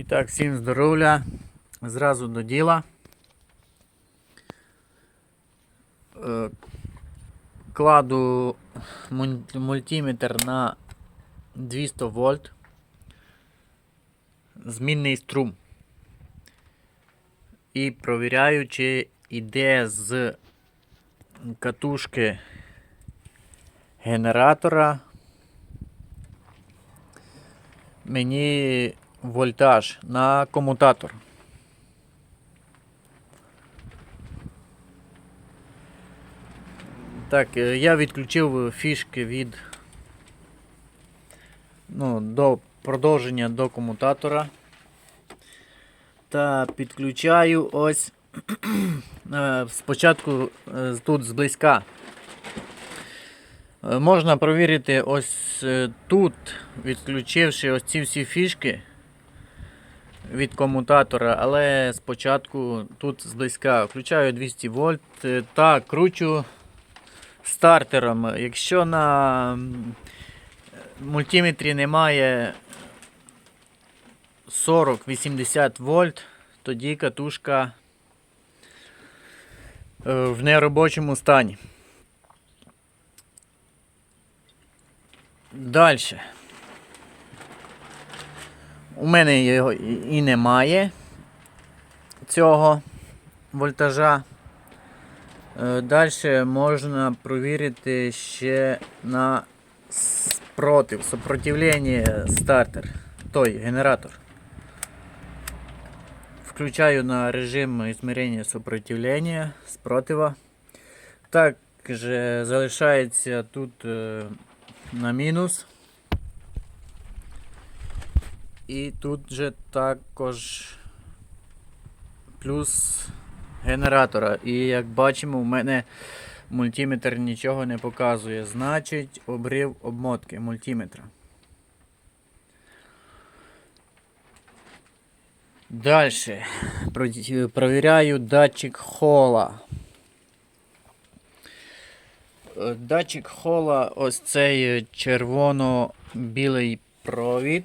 І так, всім здоров'я. Зразу до діла. Е, Кладу мультиметр на 200 вольт. Змінний струм. І провіряю, чи йде з катушки генератора мені вольтаж на комутатор. Так, е, я відключив фішки від ну, до продовження до комутатора. Та підключаю ось е, спочатку е, тут зблизька. Можна провірити ось тут, відключивши ось ці всі фішки від комутатора, але спочатку тут зблизька включаю 200 вольт е, та кручу стартером. Якщо на мультиметрі немає 40-80 вольт, тоді катушка е, в неробочому стані. Далі. У мене його і немає цього вольтажа. Далі можна провірити ще на спротив, сопротивлення стартер, той генератор. Включаю на режим измерения сопротивления спротива. Також залишається тут е, на мінус. І тут же також плюс генератора. І як бачимо, у мене мультиметр нічого не показує. Значить, обрив обмотки мультиметра. Далі провіряю датчик хола. Е, Датчик хола, ось цей червоно-білий провід.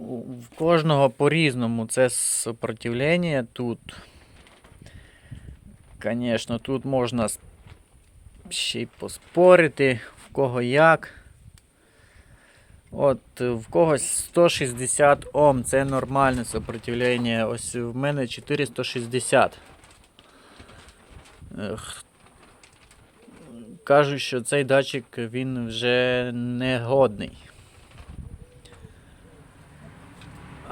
В кожного по-різному це сопротивлення тут. Звісно, тут можна ще й поспорити, в кого як. От, в когось 160 Ом, це нормальне сопротивлення. Ось в мене 460. Ех, Кажуть, що цей датчик він вже не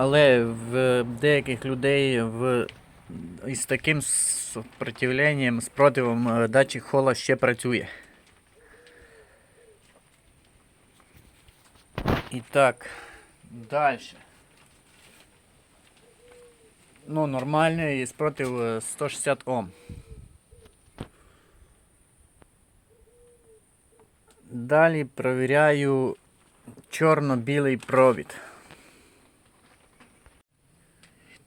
Але в деяких людей в, із таким сопротивленням, спротивом е, датчик хола ще працює. І так, далі. Ну, нормальний спротив е, 160 Ом. Далі провіряю чорно-білий провід.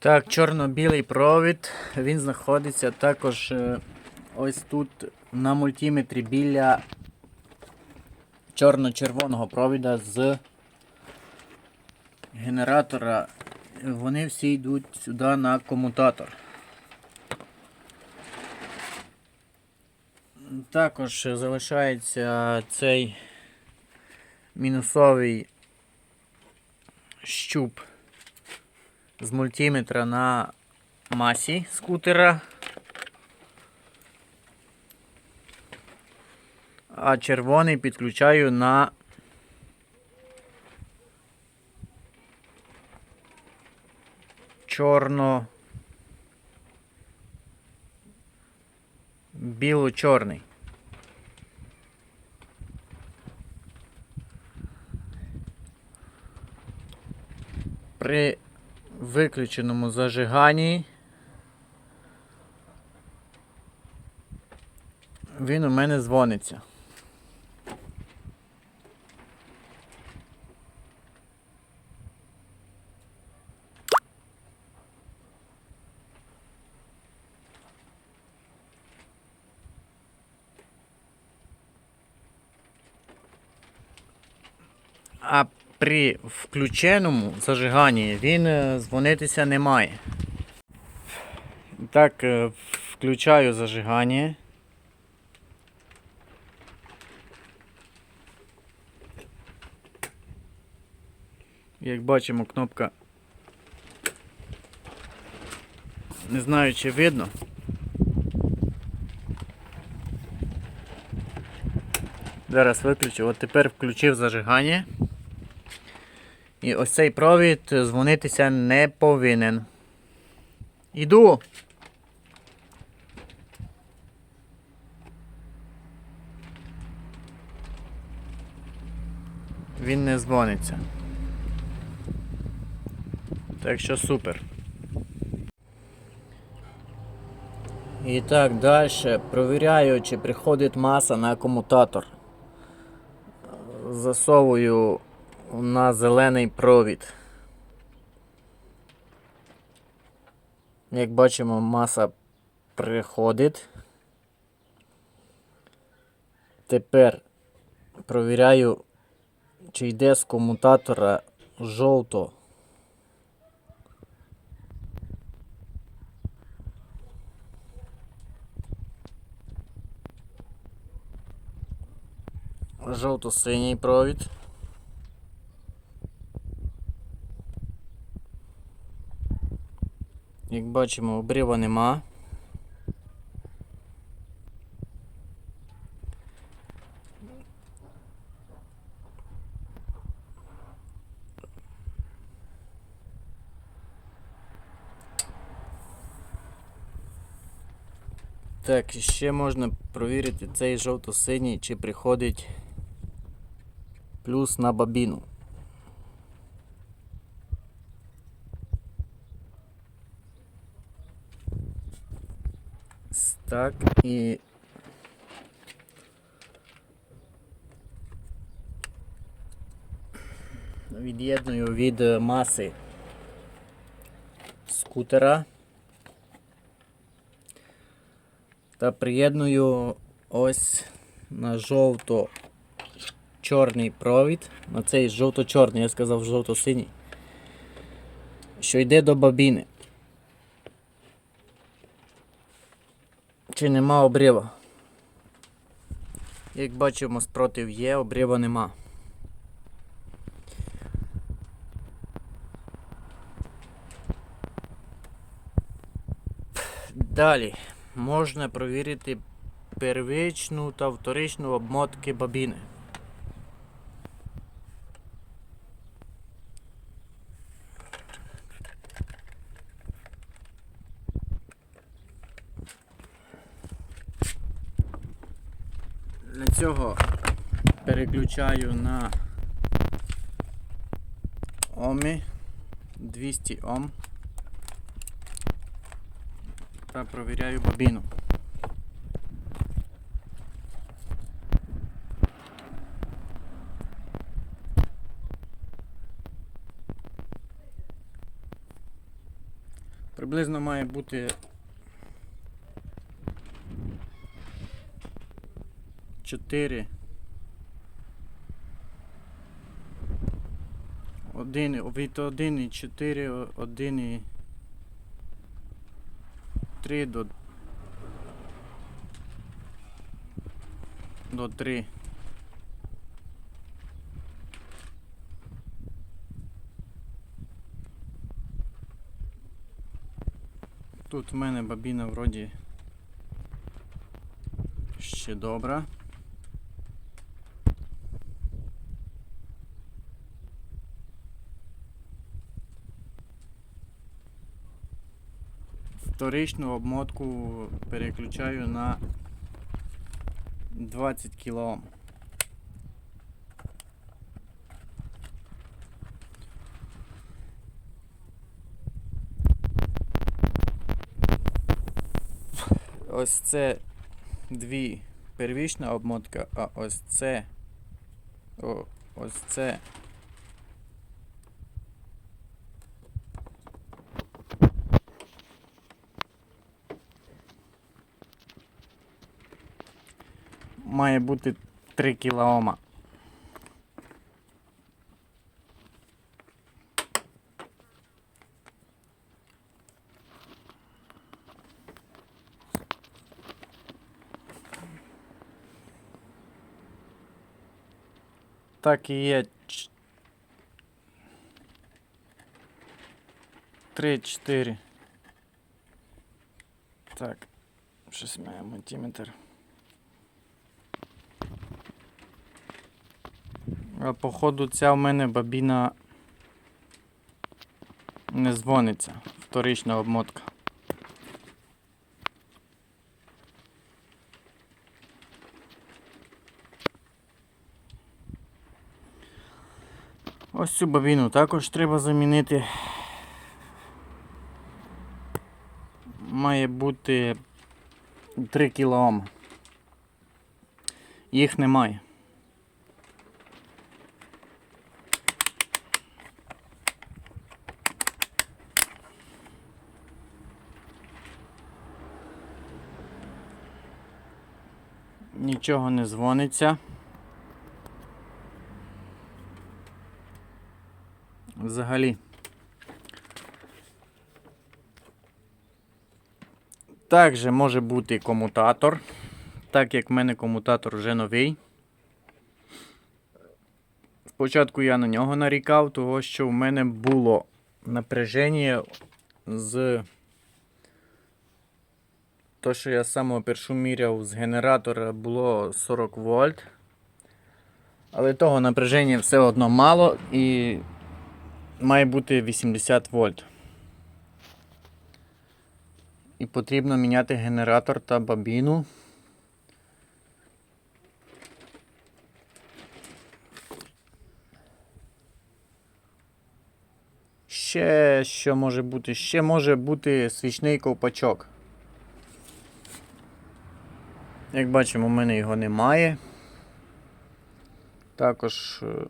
Так, чорно-білий провід, він знаходиться також е, ось тут на мультиметрі біля чорно-червоного провіда з генератора. Вони всі йдуть сюди на комутатор. Також залишається цей мінусовий щуп з мультиметра на масі скутера. А червоний підключаю на чорно біло-чорний. При виключеному зажиганні він у мене дзвониться. А при включеному зажиганні він е, дзвонитися не має. Так, е, включаю зажигання. Як бачимо, кнопка. Не знаю, чи видно. Зараз виключу. От тепер включив зажигання. І ось цей провід дзвонитися не повинен. Іду. Він не дзвониться. Так що супер. І так далі. Провіряю, чи приходить маса на комутатор. Засовую на зелений провід. Як бачимо, маса приходить. Тепер провіряю, чи йде з комутатора жовто. Жовто-синій провід. Як бачимо, обрива нема. Так, ще можна провірити цей жовто-синій, чи приходить плюс на бабіну. Так, і від'єдную від маси скутера та приєдную ось на жовто-чорний провід. На цей жовто-чорний, я сказав жовто-синій, що йде до бабіни. Чи нема обрива? Як бачимо, спротив є, обрива нема. Далі можна провірити первичну та вторичну обмотки бабіни. Цього переключаю на омі 200 Ом та провіряю бабіну. Приблизно має бути чотири. Один, від 1,4, 1 3 до до 3. Тут в мене бабіна вроді ще добра. Вторичну обмотку переключаю на 20 кОм. Ось це дві первічна обмотка, а ось це. О, ось це. має бути 3 кОм. Так і є 3-4. Так, 6 мантиметр. Походу ця в мене бабіна не дзвониться. Вторична обмотка. Ось цю бабіну також треба замінити. Має бути 3 кОм. Їх немає. Нічого не дзвониться. Взагалі. Також може бути комутатор. Так як в мене комутатор вже новий. Спочатку я на нього нарікав, того що в мене було напряження з то, що я самого першу міряв з генератора було 40 вольт. Але того напряження все одно мало і має бути 80 вольт. І потрібно міняти генератор та бабіну. Ще що може бути? Ще може бути свічний ковпачок. Як бачимо, у мене його немає. Також е,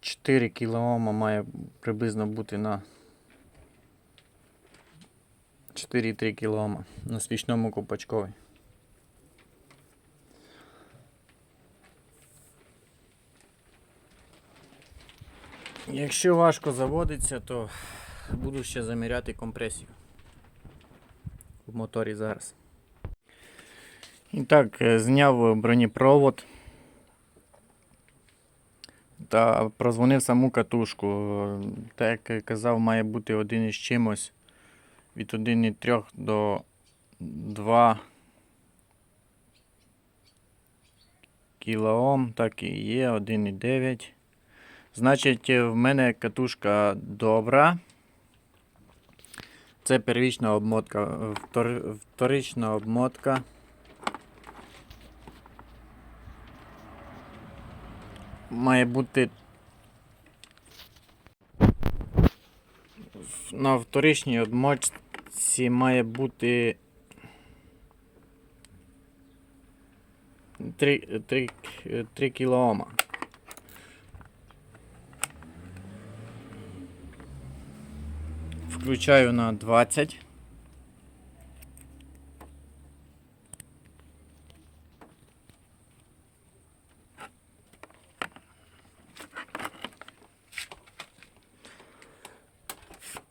4 кОм має приблизно бути на 4,3 кОм на свічному ковпачкові. Якщо важко заводиться, то буду ще заміряти компресію в моторі зараз. І так, е, зняв бронепровод та прозвонив саму катушку. Так як казав, має бути один із чимось від 1,3 до 2 кілоом, так і є, 1,9. Значить, е, в мене катушка добра. Це первічна обмотка, вторична обмотка. Має бути на вторичній обмотці має бути 3, 3, 3 кілоома. Включаю на 20.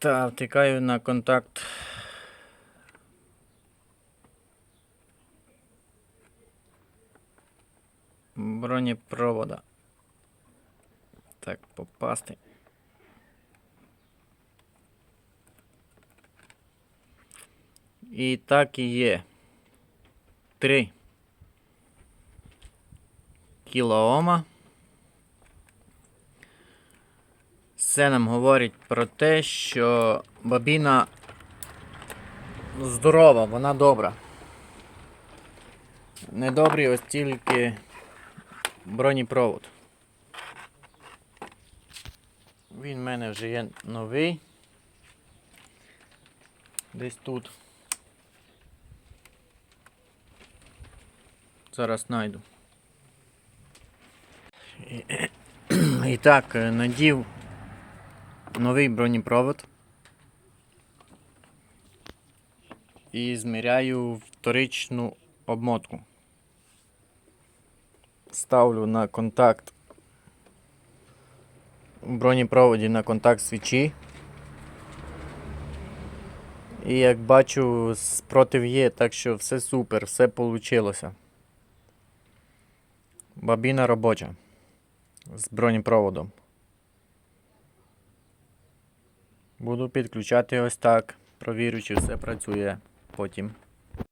Та втикаю на контакт. Бронепровода. Так, попасти. І так і є. 3 кілоома. Це нам говорить про те, що бабіна здорова, вона добра. Недобрий ось тільки бронепровод. Він в мене вже є новий. Десь тут. Зараз знайду. І, і так, е, надів новий бронепровод. І зміряю вторичну обмотку. Ставлю на контакт в бронепроводі на контакт свічі. І як бачу, спротив є, так що все супер, все вийшло. Бабіна робоча. з бронепроводом. Буду підключати ось так. Провірю, чи все працює потім.